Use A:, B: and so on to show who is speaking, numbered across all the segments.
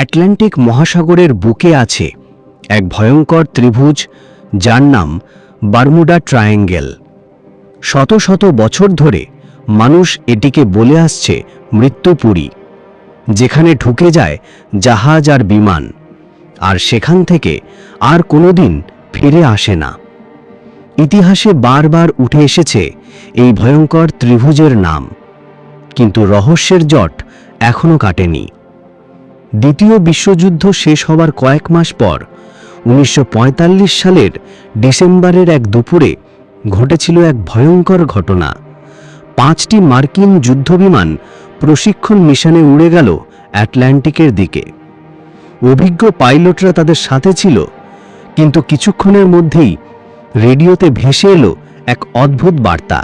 A: Atlantic মহাসাগরের বুকে আছে এক ভয়ঙ্কর ত্রিভুজ যার নাম বারমুডা ট্রায়াঙ্গেল। শত শত বছর ধরে মানুষ এটিকে বলে আসছে মৃত্যুপুরী যেখানে ঢুকে যায় জাহাজ আর বিমান, আর সেখান থেকে আর কোনোদিন ফিরে আসে না। ইতিহাসে বারবার উঠে এসেছে এই ভয়ঙ্কর ত্রিভুজের নাম, কিন্তু রহস্যের জট এখনও কাটেনি। দ্বিতীয় বিশ্বযুদ্ধ শেষ হবার কয়েক মাস পর, উনিশশো পঁয়তাল্লিশ সালের ডিসেম্বরের এক দুপুরে ঘটেছিল এক ভয়ঙ্কর ঘটনা। পাঁচটি মার্কিন যুদ্ধবিমান প্রশিক্ষণ মিশনে উড়ে গেল অ্যাটলান্টিকের দিকে। অভিজ্ঞ পাইলটরা তাদের সাথে ছিল, কিন্তু কিছুক্ষণের মধ্যেই রেডিওতে ভেসে এলো এক অদ্ভুত বার্তা।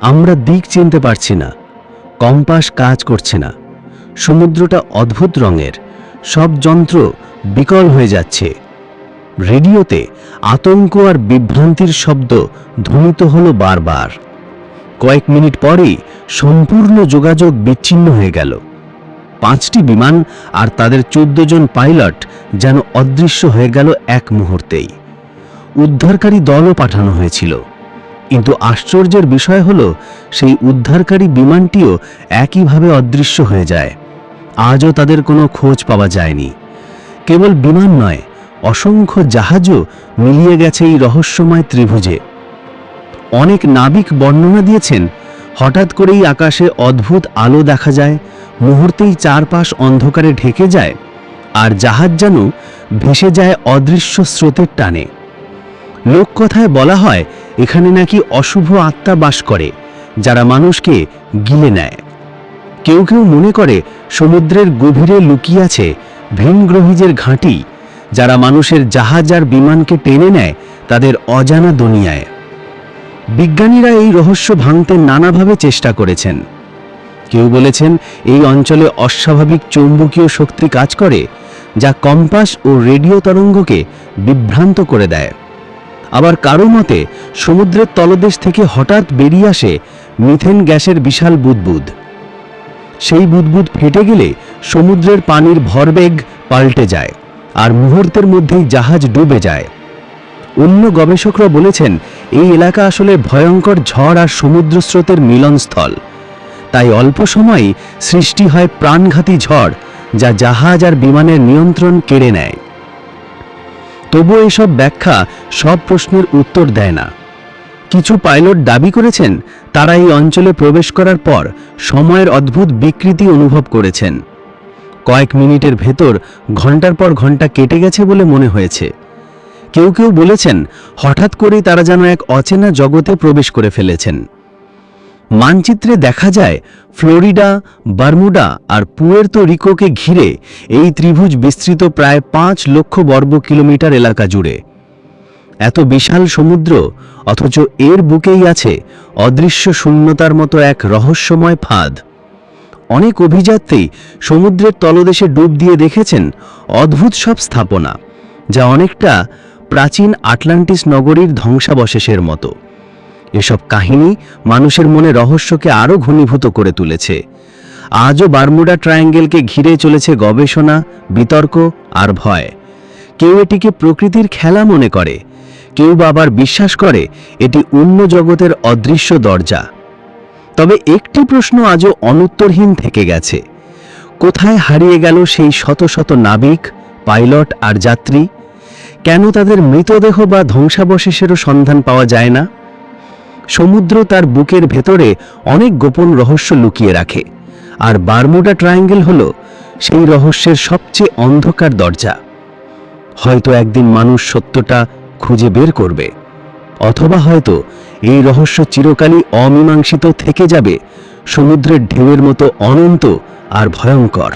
A: আমরা দিক চিনতে পারছি না, কম্পাস কাজ করছে না। সমুদ্রটা অদ্ভুত রঙের। সব যন্ত্র বিকল হয়ে যাচ্ছে। রেডিওতে আতঙ্ক আর বিভ্রান্তির শব্দ ধ্বনিত হলো বারবার। কয়েক মিনিট পরেই সম্পূর্ণ যোগাযোগ বিচ্ছিন্ন হয়ে গেল। পাঁচটি বিমান আর তাদের চোদ্দ জন পাইলট যেন অদৃশ্য হয়ে গেল এক মুহূর্তেই। উদ্ধারকারী দলও পাঠানো হয়েছিল। কিন্তু আশ্চর্যের বিষয় হল, সেই উদ্ধারকারী বিমানটিও একইভাবে অদৃশ্য হয়ে যায়। আজও তাদের কোনো খোঁজ পাওয়া যায়নি। কেবল বিমান নয়, অসংখ্য জাহাজও মিলিয়ে গেছে এই রহস্যময় ত্রিভুজে। অনেক নাবিক বর্ণনা দিয়েছেন, হঠাৎ করেই আকাশে অদ্ভুত আলো দেখা যায়, মুহূর্তেই চারপাশ অন্ধকারে ঢেকে যায়, আর জাহাজ যেন ভেসে যায় অদৃশ্য স্রোতের টানে। লোককথায় বলা হয়, এখানে নাকি অশুভ আত্মা বাস করে, যারা মানুষকে গিলে নেয়। কেউ কেউ মনে করে সমুদ্রের গভীরে লুকিয়ে আছে ভিনগ্রহীজের ঘাঁটি, যারা মানুষের জাহাজ আর বিমানকে টেনে নেয় তাদের অজানা দুনিয়ায়। বিজ্ঞানীরা এই রহস্য ভাঙতে নানাভাবে চেষ্টা করেছেন। কেউ বলেছেন এই অঞ্চলে অস্বাভাবিক চৌম্বকীয় শক্তি কাজ করে, যা কম্পাস ও রেডিও তরঙ্গকে বিভ্রান্ত করে দেয়। আবার কারও মতে, সমুদ্রের তলদেশ থেকে হঠাৎ বেরিয়ে আসে মিথেন গ্যাসের বিশাল বুদবুদ। সেই বুদবুদ ফেটে গেলে সমুদ্রের পানির ভরবেগ পাল্টে যায় আর মুহূর্তের মধ্যেই জাহাজ ডুবে যায়। অন্য গবেষকরা বলেছেন, এই এলাকা আসলে ভয়ঙ্কর ঝড় আর সমুদ্র স্রোতের মিলনস্থল। তাই অল্প সময়েই সৃষ্টি হয় প্রাণঘাতী ঝড়, যা জাহাজ আর বিমানের নিয়ন্ত্রণ কেড়ে নেয়। তবুও এসব ব্যাখ্যা সব প্রশ্নের উত্তর দেয় না। কিছু পাইলট দাবি করেছেন, তারা এই অঞ্চলে প্রবেশ করার পর সময়ের অদ্ভুত বিকৃতি অনুভব করেছেন। কয়েক মিনিটের ভেতর ঘণ্টার পর ঘণ্টা কেটে গেছে বলে মনে হয়েছে। কেউ কেউ বলেছেন, হঠাৎ করেই তারা যেন এক অচেনা জগতে প্রবেশ করে ফেলেছেন। মানচিত্রে দেখা যায়, ফ্লোরিডা, বারমুডা আর পুয়ের্তো রিকোকে ঘিরে এই ত্রিভুজ বিস্তৃত প্রায় পাঁচ লক্ষ বর্গ কিলোমিটার এলাকা জুড়ে। এত বিশাল সমুদ্র অথচ এর বুকেই আছে অদৃশ্য শূন্যতার মতো এক রহস্যময় ফাঁদ। অনেক অভিযাত্রী সমুদ্রের তলদেশে ডুব দিয়ে দেখেছেন অদ্ভুত সব স্থাপনা, যা অনেকটা প্রাচীন আটলান্টিস নগরীর ধ্বংসাবশেষের মতো। এসব কাহিনী মানুষের মনে রহস্যকে আরও ঘনীভূত করে তুলেছে। আজও বারমুডা ট্রায়াঙ্গেলকে ঘিরে চলেছে গবেষণা, বিতর্ক আর ভয়। কেউ এটিকে প্রকৃতির খেলা মনে করে। কেউ আবার বিশ্বাস করে, এটি অন্য জগতের অদৃশ্য দরজা। তবে একটি প্রশ্ন আজও অনুত্তরহীন থেকে গেছে। কোথায় হারিয়ে গেল সেই শত শত নাবিক, পাইলট আর যাত্রী? কেন তাদের মৃতদেহ বা ধ্বংসাবশেষেরও সন্ধান পাওয়া যায় না? সমুদ্র তার বুকের ভেতরে অনেক গোপন রহস্য লুকিয়ে রাখে। আর বারমুডা ট্রায়াঙ্গেল হল সেই রহস্যের সবচেয়ে অন্ধকার দরজা। হয়তো একদিন মানুষ সত্যটা খুঁজে বের করবে। অথবা হয়তো এই রহস্য চিরকালই অমীমাংসিত থেকে যাবে। সমুদ্রের ঢেউয়ের মতো অনন্ত আর ভয়ঙ্কর।